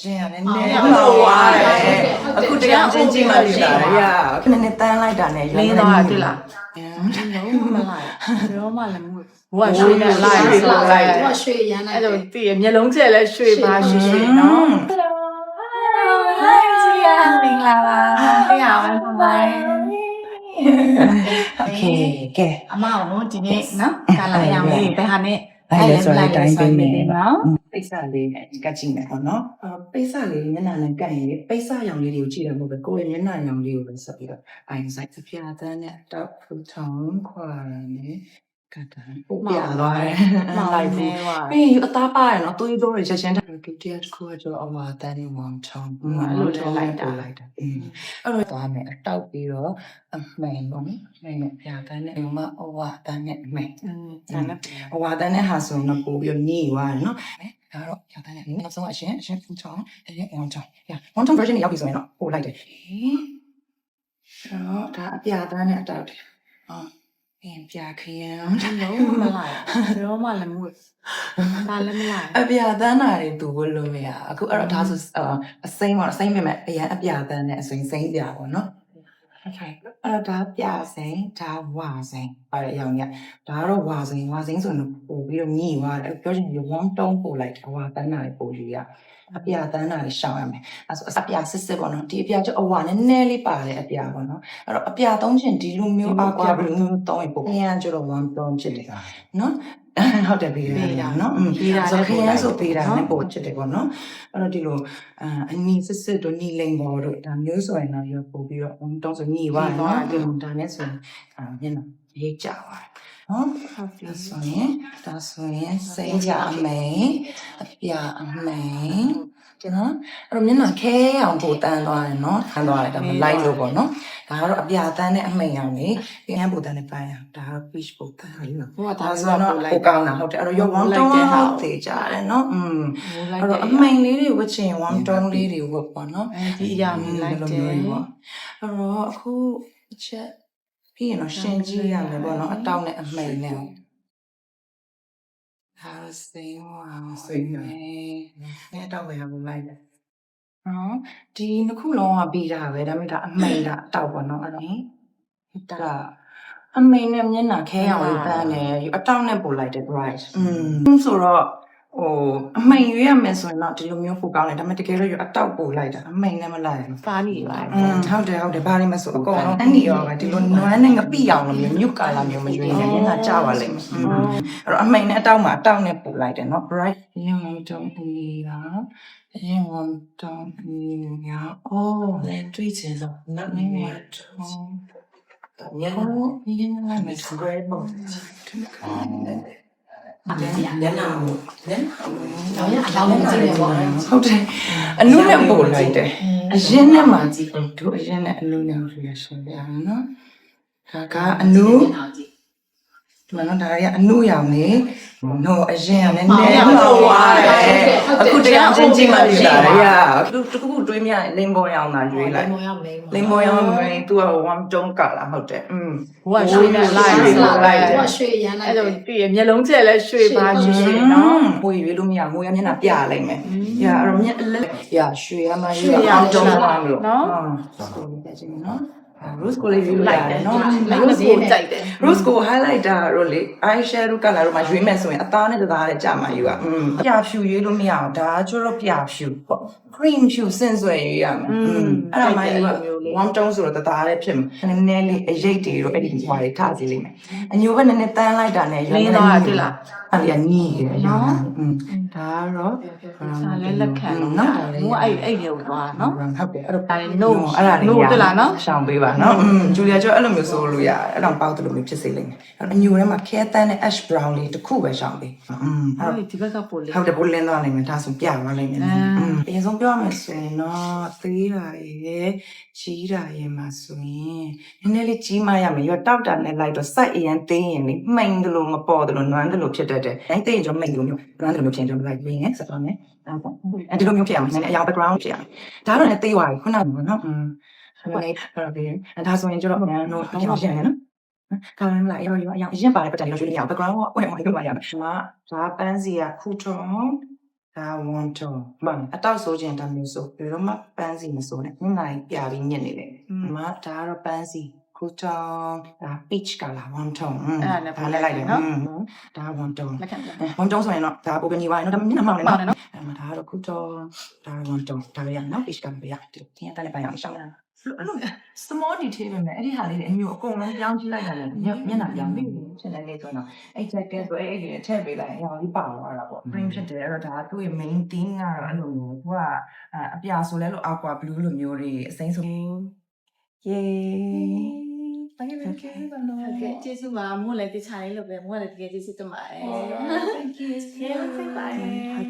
ရှင်ရနည်းနည်းလို့ဝါတယ်အခုတရားချင်းချင်းမှဖြစ်တာရခဏနဲ့တန်းလိုက်တာနဲ့လင်းသွားတယ်လားလုံးမလိုက်ရောမလည်းမဟုတ်ဘူးဟိုကရွှေနဲ့လိုက်လိုက်ဟိုကရွှေရမ်းလိုက်အဲ့လိုတည်ရမျက်လုံးကျဲလဲရွှေပါရွှေရွှေနော်မင်္ဂလာပါ။ပြရအောင်ပါပါ။ Okay ကဲအမအောင်ဒီနေ့နော်ကာလာရအောင်ဘယ်ဟာနဲ့ အဲ့ဒါဆိုရင်တိုင်းပေးမယ်နော်ပိတ်စလေးနဲ့ကတ်ကြည့်မယ်ပေါ့နော်အဲပိတ်စလေးမျက်နှာနဲ့ကတ်ရင်ပိတ်စရောင်လေးတွေကိုကြည့်ရမှာပဲကိုယ့်ရဲ့မျက်နှာရောင်လေးကိုပဲဆက်ပြီးတော့အိုင်ဆိုင်ပြာတန်းနဲ့တောက်ဖူထောင်းခွာနဲ့ ကတ်တန်းပို့ပြသွားတယ်မောင်လိုက်နေပါပြီးရင်အသားပါရနော်သူတို့တွေချက်ချင်းတယ်ဒုတိယတစ်ခုကကျတော့အဝါတန်းနေဝမ်ချောင်းလိုက်တာလိုက်တာအဲ့တော့သွားမယ်အတောက်ပြီးတော့အမှန်ပေါ့နော်အမှန်နဲ့ပြာတန်းနဲ့ဒီမှာအဝါတန်းနဲ့အမှန်อืมဒါနဲ့အဝါတန်းနဲ့ဟာဆိုရင်တော့ပို့ပြီးညှိသွားတယ်နော်ဒါတော့ပြာတန်းနဲ့နောက်ဆုံးအရှင်အရှင်ဖူချောင်းအဲ့ဝမ်ချောင်းပြဝမ်ချောင်း version ရောက်ပြီဆိုရင်တော့ပို့လိုက်တယ်တော့ဒါအပြာတန်းနဲ့အတောက်တယ်အော် ပြန်ပြခရမ်းလုံးမလိုက်ရောမလည်းမဟုတ်ဒါလည်းမလိုက်အပြာတန်းတာတွေသူဝလို့မရအခုအဲ့တော့ဒါဆိုအာအစိမ်းပေါ့အစိမ်းပြင်မဲ့အရန်အပြာတန်းနဲ့အစိမ်းစိမ်းပြပေါ့နော် Okay အဲ့တော့ဒါပြစိမ်းဒါဝါစိမ်းပါရအောင်ရဒါကတော့ဝါစိမ်းဝါစိမ်းဆိုရင်ပို့ပြီးတော့ညှိသွားတယ်ပြောချင်ရင်ဝမ်တုံးပို့လိုက်တယ်ဝါတန်းတာတွေပို့ယူရအပြာတန်းတာတွေရှောင်ရမယ်အဲ့ဆိုအပြာစစ်စစ်ပေါ့နော်ဒီအပြာကျအဝါနည်းနည်းလေးပါတယ်အပြာပေါ့နော်အဲ့တော့အပြာသုံးချင်ဒီလိုမျိုးအကွာဘယ်လိုမျိုးသုံးရင်ပို့အရင်ကျတော့ဝမ်တုံးဖြစ်တယ်နော် ဟုတ်တယ်ပြီးရတယ်နော်อืมပြီးတာဆိုတော့ခရမ်းဆိုပေးတာနဲ့ပို့ချစ်တယ်ပေါ့နော်အဲ့တော့ဒီလိုအာအနီစစ်စစ်တို့ညီလိမ်ပေါ်တို့ဒါမျိုးဆိုရင်တော့ရပို့ပြီးတော့အုံတောင်းဆိုညီပါနော်ဒီလိုဒါနဲ့ဆိုရင်အာမျက်နှာရေးကြပါတယ်နော်ဟုတ်ပြီဒါဆိုရင်ဒါဆိုရင်စိတ်ကြအမိန်အပြအမိန်ဒီ နော်အဲ့တော့မျက်နှာခဲအောင်ပို့တန်းသွားတယ်နော်တန်းသွားတယ်ဒါမလိုက်လို့ပေါ့နော်ဒါကတော့အပြတန်းနဲ့အမိန်အောင်လေပြန်ပို့တန်းနဲ့ပိုင်းအောင်ဒါကတော့ peach ပို့တန်းလေးနော်ဘိုးကဒါဒါဆိုဆိုတော့တော့ပို့လိုက်ပိုကောင်းတာဟုတ်တယ်အဲ့တော့ရော one tone သေးကြတယ်နော်อืมလိုက်အဲ့တယ်တော့အမိန်လေးတွေဝတ်ချင် one tone လေးတွေဝတ်ပါနော်အဲဒီအရာမလိုက်တယ်အဲ့တော့အခုအချက်ပြီးရင်တော့ရှင်းကြည့်ရမယ်ပေါ့နော်အတောက်နဲ့အမိန်နဲ့ ဒါစိန်ဝါစိန်နေအတောက်ပဲဟိုလိုက်တယ်နော်ဒီနှစ်ခုလုံးကပြီးတာပဲဒါပေမဲ့ဒါအမိန်ဒါအတောက်ပေါ့နော်အဲ့တော့ဒါအမိန်နဲ့မျက်နှာခဲအောင်လေးပန်းနေအတောက်နဲ့ပို့လိုက်တယ် bright อืมဆိုတော့ ဟိုအမိန်ရွေးရမယ်ဆိုရင်တော့ဒီလိုမျိုးဖို့ကောင်းတယ်ဒါပေမဲ့တကယ်လို့ရအတောက်ပို့လိုက်တာအမိန်လည်းမလိုက်ဘူးဖာနီပါอืมဟုတ်တယ်ဟုတ်တယ်ဘာလို့မဆိုအကုန်လုံးအဲ့ဒီရောပဲဒီလိုနွမ်းနဲ့ငပိအောင်လို့မျိုးမြုပ်ကာလာမျိုးမရွေးနဲ့မျက်နှာကျပါလိမ့်မယ်อืมအဲ့တော့အမိန်နဲ့အတောက်မှာအတောက်နဲ့ပို့လိုက်တယ်เนาะ bright ရင်ဝန်တုံးနေပါရင်ဝန်တုံးနေရအော်လည်းတွေ့ချင်တော့နတ်မင်းရတော့ညနေ Oh, you know, I'm a great moment. ဟုတ်တယ်ဗျာလက်နာမို့လက်နာမို့တော့ရအောင်ကြည့်ရပေါ့ဟုတ်တယ်အနုနဲ့ပို့လိုက်တယ်အရင်နဲ့မှကြည့်တို့အရင်နဲ့အနုနဲ့ဆိုရရှင်ဗျာနော်ဒါကအနု မှာတော့ဒါတွေကအနုရောင်နေဟိုအရင်ကလည်းနည်းဟိုဝါတယ်အခုတရားချင်းချင်းမှရှိတာရသူတခုခုတွေးမြလိန်ပေါ်ရောင်သာရွေးလိုက်မောင်ရမင်းလိန်ပေါ်ရောင်မင်းသူကဝမ်တုံးကလာဟုတ်တယ်อืมဘိုးကရွှေနဲ့လိုက်သူလိုက်ကရွှေရမ်းလိုက်အဲ့လိုတည်ရမျက်လုံးကျက်လဲရွှေပါရွှေရွှေနော်ဟိုရွေးလို့မရဟိုရမျက်နှာပြလိုက်မယ်ရအဲ့တော့မျက်လက်ရရွှေရမရွှေရွှေရရအောင်တုံးသွားလို့နော်ဟုတ်ပြချင်းနော် rose ကိုလေးရွေးလို့ လို ရ က်တ တယ် ယ် နော် နော် rose ကိုကြိုက်တယ် rose ကို highlighter တို့လေ eye shadow color တို့မှာရွေးမယ်ဆိုရင်အသားနဲ့တသားနဲ့ကြာမှာယူอ่ะอืมပြဖြူရွေးလို့မရအောင်ဒါကကျတော့ပြဖြူပေါ့ cream ဖြူစင်ဆွဲရွေးရမယ် อืม အဲ့ဒါမှယူ အဲ့ က လိုမျိုးလေး one tone ဆိုတော့တသားလေးဖြစ်မှာနည်းနည်းလေးအရိပ်တွေတို့အဲ့ဒီဟွာတွေထားစီလိမ့်မယ်အညိုဘက်နည်းနည်းတန်းလိုက်တာနဲ့ လင်းသွားတာတွေ့လား အဲ့ဒီကညီးတယ် နော် อืมဒါကတော့ ဒါလည်းလက်ခံနော် နော် ဘိုးအဲ့အဲ့တွေကိုသွားနော် ဟုတ်တယ်အဲ့တော့ ဒါလည်း no အဲ့ဒါလေး no တွေ့လားနော် ရှောင်ပေးပါ နော်อืมဂျူလီယာကျော်အဲ့လိုမျိုးဆိုလို့ရတယ်အဲ့တော့ပေါက်တယ်လို့မျိုးဖြစ်စေလိမ့်မယ်အဲ့တော့အညိုထဲမှာခဲတန်းနဲ့ ash brown လေးတစ်ခုပဲရှောင်ပေးอืมအဲ့ အဲ့ဒီဒီဘက်ကပို့လေ ဟုတ်တယ်ဘိုးလင်းသွားနိုင်မယ်ဒါဆိုပြသွားနိုင်မယ် အာ อืมအရင်ဆုံးပြောရမယ်ဆိုရင်တော့သေးတာရယ်ကြီးတာရယ်မှာဆိုရင်နည်းနည်းလေးကြီးမှရမယ်ရောတောက်တာနဲ့လိုက်တော့စိုက်အရင်သေးရင်လေမှိန်တယ်လို့မပေါ်တယ်လို့နွမ်းတယ်လို့ဖြစ်တတ်တယ်အဲသေးရင်ကျွန်တော်မှိန်တယ်လို့မျိုးနွမ်းတယ်လို့မျိုးဖြစ်ရင်ကျွန်တော်လိုက်ပြီးရင်ဆက်သွားမယ်အဲ့ပေါ့အဲဒီလိုမျိုးဖြစ်ရမယ်နည်းနည်းအရောင် background ဖြစ်ရမယ်ဒါတော့လည်းသေးသွားပြီခုနကနော်อืม အဲ့ဒါလေးအဲ့ဒါပြီးအဲ့ဒါဆိုရင်ကျွန်တော်ပြန်တော့ပြန်ပြန်ရနော်ကာလလာရောရောအရင်ပါတယ်ပတ်တယ်လို့ရွှေ့ရအောင် background ကိုဝင်ဝင်လို့ရရမယ်။ဒါဒါပန်းစီကခုထုံးဒါဝန်ထုံမန်အတောက်ဆိုခြင်းတမျိုးဆိုဘယ်တော့မှပန်းစီမဆိုနဲ့ညနိုင်ပြပြီးညစ်နေတယ်အမဒါကတော့ပန်းစီခုချောင်းဒါ peach color ဝန်ထုံဒါလည်းလိုက်တယ်နော်ဒါဝန်ထုံလက်ခံလက်ဝန်ထုံဆိုရင်တော့ဒါပုံကညီဝိုင်းနော်ဒါမျက်နှာမှောင်နေပါနေနော်နော်အမဒါကတော့ခုချောင်းဒါဝန်ထုံဒါလည်းရနော် peach color ပဲရဒီတင်ရတဲ့ပိုင်းအောင်ရှောင်း အဲ့လို small detail ပဲမယ်အဲ့ဒီဟာလေးတွေအမျိုးအကုန်လုံးပြောင်းကြည့်လိုက်ရတယ်မျက်မျက်နှာပြောင်းပြီးရှင်းနေနေဆိုတော့အဲ့ jacket ဆိုအဲ့ဒီထည့်ပေးလိုက်ရောဒီပါသွားတာပေါ့ print ဖြစ်တယ်အဲ့တော့ဒါသူ့ရဲ့ main theme ကတော့အဲ့လိုမျိုးသူကအပြာဆိုလဲလို့ aqua blue လိုမျိုးတွေအစိမ်းဆို yay တကယ်ပဲကဲပါလို့ဟုတ်ကဲ့ကျေးဇူးပါမို့လည်းတခြားလေးလို့ပဲမို့လည်းတကယ်ကျေးဇူးတင်ပါတယ် thank you ကျေးဇူးတင်ပါတယ်